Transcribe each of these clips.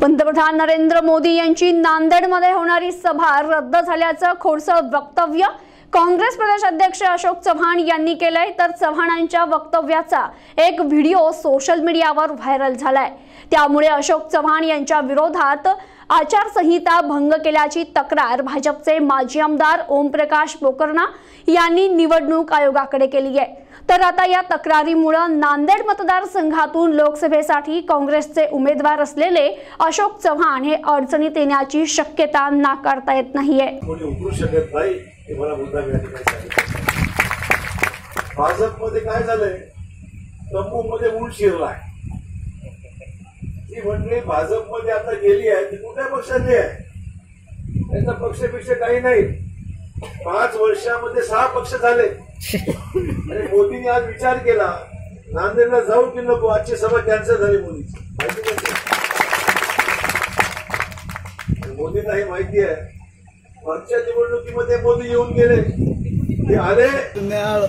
पंतप्रधान नरेंद्र मोदी यांची नांदेडमध्ये होणारी सभा रद्द झाल्याचं खोडसं वक्तव्य काँग्रेस प्रदेशाध्यक्ष अशोक चव्हाण यांनी केलंय तर चव्हाणांच्या वक्तव्याचा एक व्हिडिओ सोशल मीडियावर व्हायरल झालाय. त्यामुळे अशोक चव्हाण यांच्या विरोधात आचारसंहिता भंग केल्याची तक्रार भाजपचे माजी आमदार ओमप्रकाश बोकर्णा यांनी निवडणूक आयोगाकडे केली आहे. तर आता या तक्रारीमुळे नांदेड मतदारसंघातून लोकसभेसाठी काँग्रेसचे उमेदवार असलेले अशोक चव्हाण हे अडचणीत येण्याची शक्यता नाकारता येत नाहीये. हे मला मुद्दा या ठिकाणी भाजपमध्ये काय झालंय? तंबूमध्ये ऊन शिरलाय. ती म्हणजे भाजपमध्ये आता गेली आहे ती कुठल्या पक्षातली आहे? त्यांचा पक्षपेक्षा काही नाही. पाच वर्षामध्ये सहा पक्ष झाले. आणि मोदींनी आज विचार केला नांदेडला जाऊ की नको? आजची सभा कॅन्सल झाली मोदीची. माहिती मोदींना हे माहिती आहे मागच्या निवडणुकीमध्ये मोदी येऊन गेले. ते आले पितन्याळ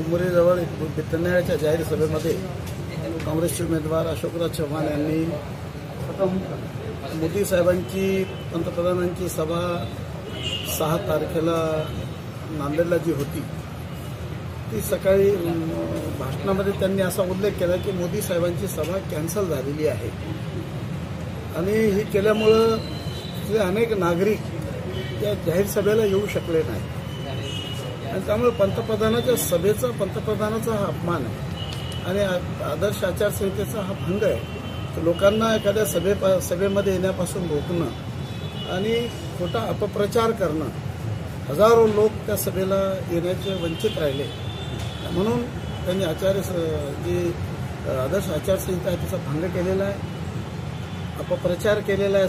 उमरेजवळ पितन्याळच्या जाहीर सभेमध्ये काँग्रेसचे उमेदवार अशोकराज चव्हाण यांनी मोदी साहेबांची पंतप्रधानांची सभा सहा तारखेला नांदेडला जी होती ती सकाळी भाषणामध्ये त्यांनी असा उल्लेख केला की मोदी साहेबांची सभा कॅन्सल झालेली आहे. आणि ही केल्यामुळं तिथले अनेक नागरिक त्या जाहीर सभेला येऊ शकले नाही. आणि त्यामुळे पंतप्रधानाच्या सभेचा पंतप्रधानाचा हा अपमान आहे. आणि आदर्श आचारसंहितेचा हा भंग आहे. तर लोकांना एखाद्या सभे सभेमध्ये येण्यापासून रोखणं आणि खोटा अपप्रचार करणं हजारो लोक त्या सभेला येण्याचे वंचित राहिले. म्हणून त्यांनी आचार्य जी आदर्श आचारसंहिता आहे तिचा भंग केलेला आहे अपप्रचार केलेला आहे.